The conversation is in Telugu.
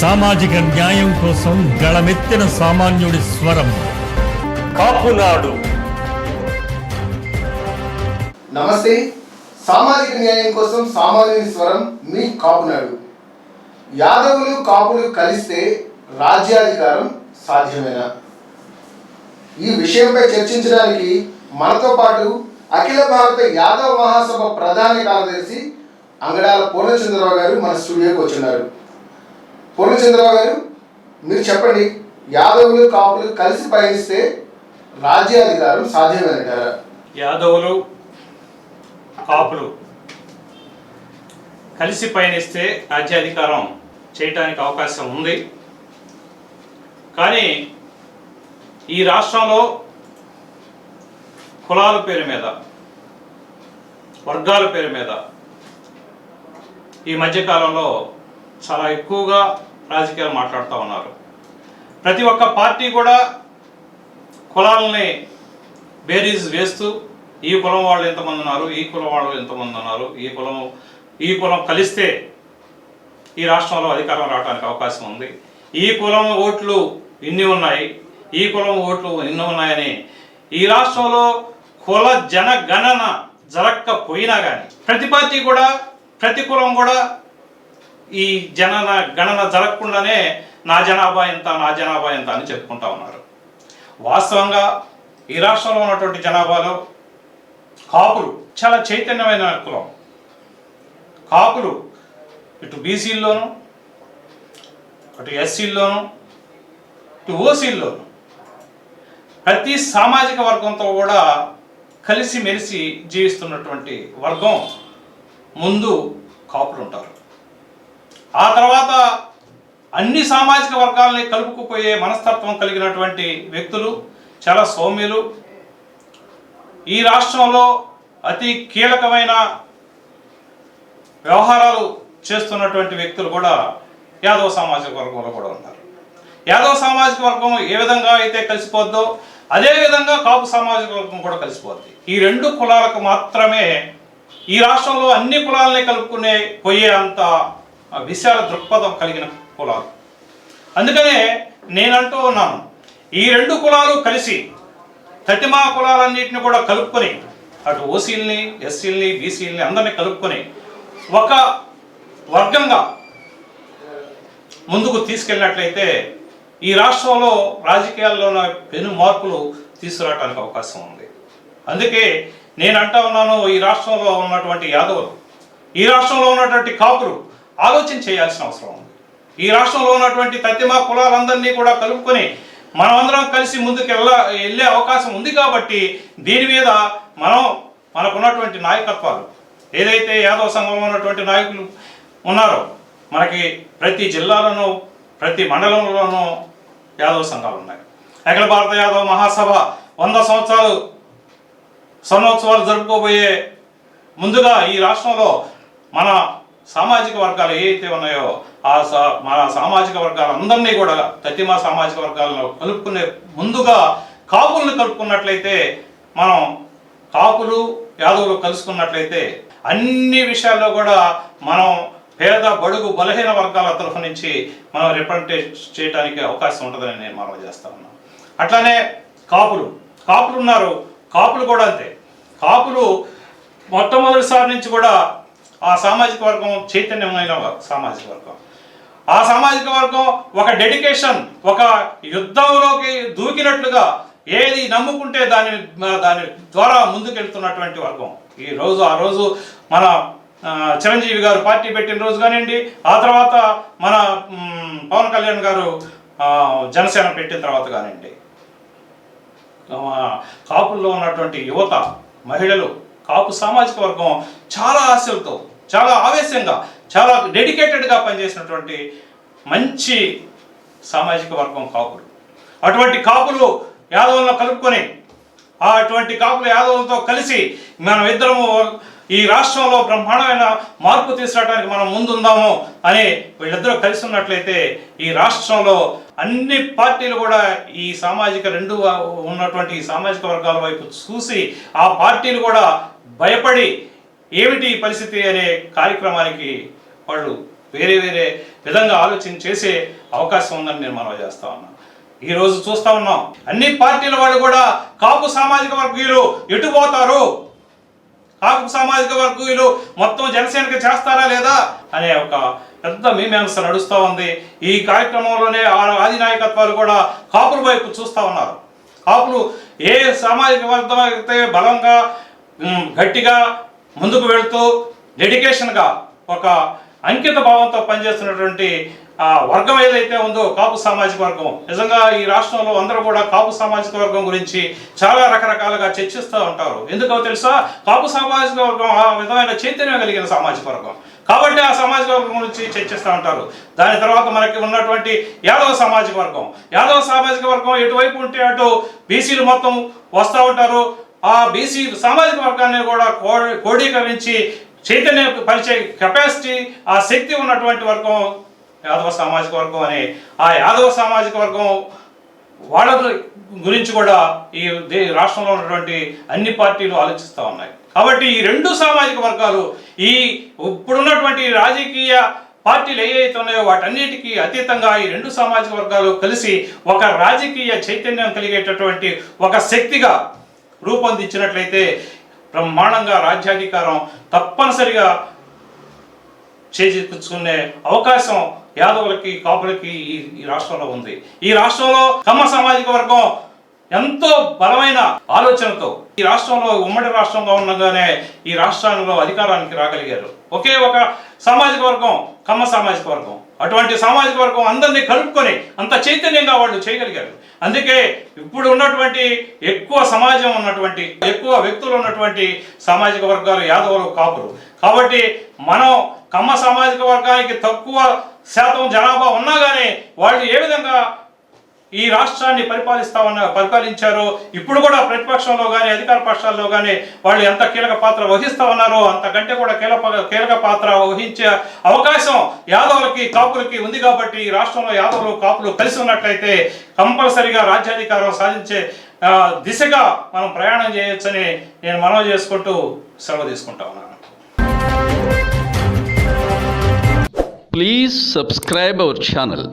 సామాజిక న్యాయం కోసం గళమెత్తిన సామాన్యుడి స్వరం. కాపునాడు నమస్తే. సామాజిక న్యాయం కోసం సామాన్యుని స్వరం మీ కాపునాడు యాదవులు కాపులు కలిస్తే రాజ్యాధికారం సాధ్యమేనా? ఈ విషయంపై చర్చించడానికి మనతో పాటు అఖిల భారత యాదవ మహాసభ ప్రధాన కార్యదర్శి అంగడాల పూర్ణచంద్రరావు గారు మన స్టూడియోకి వచ్చిన్నారు. పూర్ణచంద్రరావు గారు మీరు చెప్పండి యాదవులు కాపులు కలిసి పయనిస్తే రాజ్యాధికారం సాధ్యమేనంటారా? యాదవులు కాపులు కలిసి పయనిస్తే రాజ్యాధికారం చేయటానికి అవకాశం ఉంది. కానీ ఈ రాష్ట్రంలో కులాల పేరు మీద వర్గాల పేరు మీద ఈ మధ్యకాలంలో చాలా ఎక్కువగా రాజకీయాలు మాట్లాడుతూ ఉన్నారు. ప్రతి ఒక్క పార్టీ కూడా కులాలని బేరీజ్ వేస్తూ ఈ కులం వాళ్ళు ఎంతమంది ఉన్నారు ఈ కులం వాళ్ళు ఎంతమంది ఉన్నారు ఈ కులం ఈ కులం కలిస్తే ఈ రాష్ట్రంలో అధికారం రావడానికి అవకాశం ఉంది. ఈ కులం ఓట్లు ఇన్ని ఉన్నాయి ఈ కులం ఓట్లు ఇన్ని ఉన్నాయని ఈ రాష్ట్రంలో కుల జనగణన జరగకపోయినా కానీ ప్రతి పార్టీ కూడా ప్రతి కులం కూడా ఈ జనన గణన జరగకుండానే నా జనాభా ఎంత నా జనాభా ఎంత అని చెప్పుకుంటా ఉన్నారు. వాస్తవంగా ఈ రాష్ట్రంలో ఉన్నటువంటి జనాభాలో కాపులు చాలా చైతన్యమైన కులం. కాపులు ఇటు బీసీల్లోను అటు ఎస్సీల్లోను ఇటు ఓసీల్లోను ప్రతి సామాజిక వర్గంతో కూడా కలిసిమెలిసి జీవిస్తున్నటువంటి వర్గం ముందు కాపులు ఉంటారు ఆ తర్వాత అన్ని సామాజిక వర్గాలని కలుపుకుపోయే మనస్తత్వం కలిగినటువంటి వ్యక్తులు చాలా సౌమ్యులు. ఈ రాష్ట్రంలో అతి కీలకమైన వ్యవహారాలు చేస్తున్నటువంటి వ్యక్తులు కూడా యాదవ సామాజిక వర్గంలో కూడా ఉన్నారు. యాదవ సామాజిక వర్గం ఏ విధంగా అయితే కలిసిపోద్దో అదే విధంగా కాపు సామాజిక వర్గం కూడా కలిసిపోద్ది. ఈ రెండు కులాలకు మాత్రమే ఈ రాష్ట్రంలో అన్ని కులాలని కలుపుకునే పోయే అంత విశాల దృక్పథం కలిగిన కులాలు. అందుకనే నేనంటూ ఉన్నాను ఈ రెండు కులాలు కలిసి తటిమా కులాలన్నింటిని కూడా కలుపుకొని అటు ఓసీల్ని ఎస్సీల్ని బీసీల్ని అందరినీ కలుపుకొని ఒక వర్గంగా ముందుకు తీసుకెళ్ళినట్లయితే ఈ రాష్ట్రంలో రాజకీయాల్లో పెను మార్పులు తీసుకురావడానికి అవకాశం ఉంది. అందుకే నేను అంటా ఉన్నాను ఈ రాష్ట్రంలో ఉన్నటువంటి యాదవులు ఈ రాష్ట్రంలో ఉన్నటువంటి కాపులు ఆలోచన చేయాల్సిన అవసరం ఉంది. ఈ రాష్ట్రంలో ఉన్నటువంటి తత్తిమా కులాలందరినీ కూడా కలుపుకొని మనమందరం కలిసి ముందుకు వెళ్ళ వెళ్ళే అవకాశం ఉంది కాబట్టి దీని మీద మనం మనకున్నటువంటి నాయకత్వాలు ఏదైతే యాదవ సంఘంలో ఉన్నటువంటి నాయకులు ఉన్నారో మనకి ప్రతి జిల్లాలోనూ ప్రతి మండలంలోనూ యాదవ సంఘాలు ఉన్నాయి. అఖిల భారత యాదవ మహాసభ వంద సంవత్సరాలు స్వర్ణోత్సవాలు జరుపుకోబోయే ముందుగా ఈ రాష్ట్రంలో మన సామాజిక వర్గాలు ఏవైతే ఉన్నాయో ఆ సా మన సామాజిక వర్గాలందరినీ కూడా తతిమా సామాజిక వర్గాలను కలుపుకునే ముందుగా కాపులను కలుపుకున్నట్లయితే మనం కాపులు యాదవులు కలుసుకున్నట్లయితే అన్ని విషయాల్లో కూడా మనం పేద బడుగు బలహీన వర్గాల తరఫు నుంచి మనం రిప్రజెంటేట్ చేయడానికి అవకాశం ఉంటుందని నేను మనం చేస్తా ఉన్నాను అట్లానే కాపులు. కాపులు ఉన్నారు. కాపులు కూడా అంతే. కాపులు మొట్టమొదటిసారి నుంచి కూడా ఆ సామాజిక వర్గం చైతన్యమైన సామాజిక వర్గం. ఆ సామాజిక వర్గం ఒక డెడికేషన్ ఒక యుద్ధంలోకి దూకినట్లుగా ఏది నమ్ముకుంటే దాని దాని ద్వారా ముందుకెళ్తున్నటువంటి వర్గం. ఈ రోజు ఆ రోజు మన చిరంజీవి గారు పార్టీ పెట్టిన రోజు కానివ్వండి ఆ తర్వాత మన పవన్ కళ్యాణ్ గారు జనసేన పెట్టిన తర్వాత కానివ్వండి. కాపుల్లో ఉన్నటువంటి యువత మహిళలు కాపు సామాజిక వర్గం చాలా ఆశలతో చాలా ఆవేశంగా చాలా డెడికేటెడ్గా పనిచేసినటువంటి మంచి సామాజిక వర్గం కాపులు. అటువంటి కాపులు యాదవులను కలుపుకొని ఆ అటువంటి కాపులు యాదవులతో కలిసి మనం ఇద్దరము ఈ రాష్ట్రంలో బ్రహ్మాండమైన మార్పు తీసుకురావడానికి మనం ముందుందాము అని వీళ్ళిద్దరూ కలిసి ఉన్నట్లయితే ఈ రాష్ట్రంలో అన్ని పార్టీలు కూడా ఈ సామాజిక రెండు ఉన్నటువంటి ఈ సామాజిక వర్గాల వైపు చూసి ఆ పార్టీలు కూడా భయపడి ఏమిటి పరిస్థితి అనే కార్యక్రమానికి వాళ్ళు వేరే వేరే విధంగా ఆలోచన చేసే అవకాశం ఉందని నేను మనవి చేస్తా ఉన్నాను ఈరోజు చూస్తా ఉన్నాం. అన్ని పార్టీల వాళ్ళు కూడా కాపు సామాజిక వర్గీయులు ఎటు పోతారు? కాపు సామాజిక వర్గీయులు మొత్తం జనసేనకి చేస్తారా లేదా అనే ఒక పెద్ద మీమాంస నడుస్తూ ఉంది. ఈ కార్యక్రమంలోనే ఆ- ఆది నాయకత్వాలు కూడా కాపుల వైపు చూస్తూ ఉన్నారు. కాపులు ఏ సామాజిక వర్గం అయితే బలంగా గట్టిగా ముందుకు వెళుతూ డెడికేషన్గా ఒక అంకిత భావంతో పనిచేస్తున్నటువంటి ఆ వర్గం ఏదైతే ఉందో కాపు సామాజిక వర్గం. నిజంగా ఈ రాష్ట్రంలో అందరూ కూడా కాపు సామాజిక వర్గం గురించి చాలా రకరకాలుగా చర్చిస్తూ ఉంటారు. ఎందుకో తెలుసా? కాపు సామాజిక వర్గం ఆ విధమైన చైతన్యం కలిగిన సామాజిక వర్గం. కాబట్టి ఆ సామాజిక వర్గం గురించి చర్చిస్తూ ఉంటారు. దాని తర్వాత మనకి ఉన్నటువంటి యాదవ సామాజిక వర్గం. యాదవ సామాజిక వర్గం ఎటువైపు ఉంటే అటు బీసీలు మొత్తం వస్తూ ఉంటారు. ఆ బీసీ సామాజిక వర్గాన్ని కూడా కో- కోడీకరించి చైతన్య పరిచే కెపాసిటీ ఆ శక్తి ఉన్నటువంటి వర్గం యాదవ సామాజిక వర్గం అని. ఆ యాదవ సామాజిక వర్గం వాళ్ళ గురించి కూడా ఈ దే- రాష్ట్రంలో ఉన్నటువంటి అన్ని పార్టీలు ఆలోచిస్తూ ఉన్నాయి. కాబట్టి ఈ రెండు సామాజిక వర్గాలు ఈ ఇప్పుడున్నటువంటి రాజకీయ పార్టీలు ఏవైతే ఉన్నాయో వాటన్నిటికీ అతీతంగా ఈ రెండు సామాజిక వర్గాలు కలిసి ఒక రాజకీయ చైతన్యం కలిగేటటువంటి ఒక శక్తిగా రూపొందించినట్లయితే బ్రహ్మాండంగా రాజ్యాధికారం తప్పనిసరిగా చేజిక్కించుకునే అవకాశం యాదవులకి కాపులకి ఈ ఈ రాష్ట్రంలో ఉంది. ఈ రాష్ట్రంలో కమ్మ సామాజిక వర్గం ఎంతో బలమైన ఆలోచనతో ఈ రాష్ట్రంలో ఉమ్మడి రాష్ట్రంగా ఉండగానే ఈ రాష్ట్రంలో అధికారానికి రాగలిగారు. ఒకే ఒక సామాజిక వర్గం కమ్మ సామాజిక వర్గం. అటువంటి సామాజిక వర్గం అందరినీ కలుపుకొని అంత చైతన్యంగా వాళ్ళు చేయగలిగారు. అందుకే ఇప్పుడు ఉన్నటువంటి ఎక్కువ సమాజం ఉన్నటువంటి ఎక్కువ వ్యక్తులు ఉన్నటువంటి సామాజిక వర్గాలు యాదవులు కాపులు. కాబట్టి మనం కమ్మ సామాజిక వర్గానికి తక్కువ శాతం జనాభా ఉన్నా కానీ వాళ్ళు ఏ విధంగా ఈ రాష్ట్రాన్ని పరిపాలిస్తామన్న పరిపాలించారో ఇప్పుడు కూడా ప్రతిపక్షంలో కానీ అధికార పక్షాల్లో కానీ వాళ్ళు ఎంత కీలక పాత్ర వహిస్తా ఉన్నారో అంతకంటే కూడా కీలక కీలక పాత్ర వహించే అవకాశం యాదవులకి కాపులకి ఉంది కాబట్టి ఈ రాష్ట్రంలో యాదవులు కాపులు కలిసి ఉన్నట్లయితే కంపల్సరిగా రాజ్యాధికారం సాధించే దిశగా మనం ప్రయాణం చేయొచ్చని నేను మనవి చేసుకుంటూ సెలవు తీసుకుంటా ఉన్నాను. Please subscribe our channel